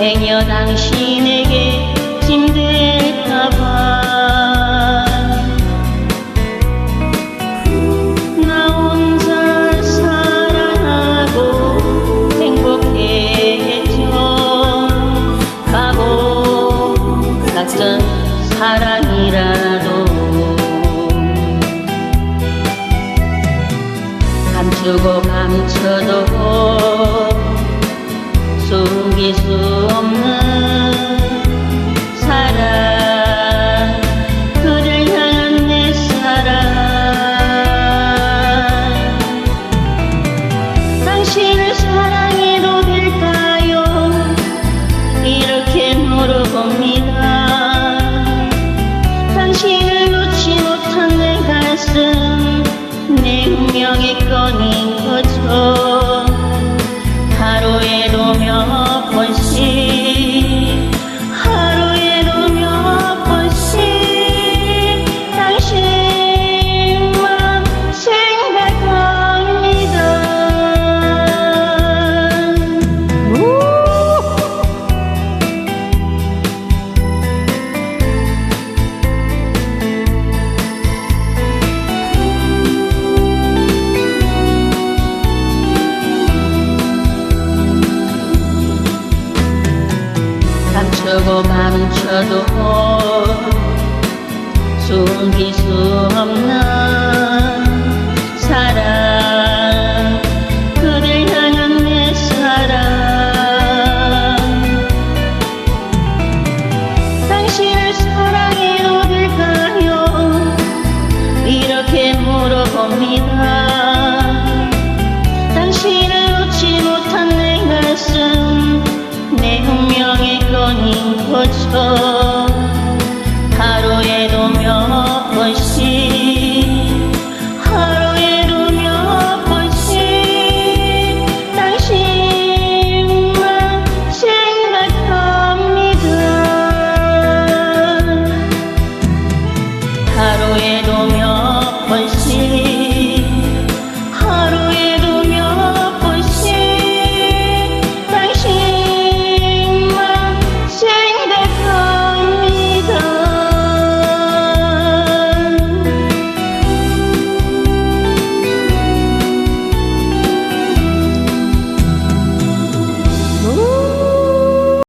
행여 당신에게 힘들까봐. 나 혼자 사랑하고 행복해져 가고 낯선 사랑이라도. 감추고 감춰도 당신을 놓지 못한 내 가슴 내 운명의 건인 감추고 감춰도 숨길 수 없는 사랑. 그댈 향한 내 사랑. 당신을 사랑해도 될까요? 이렇게 물어봅니다 못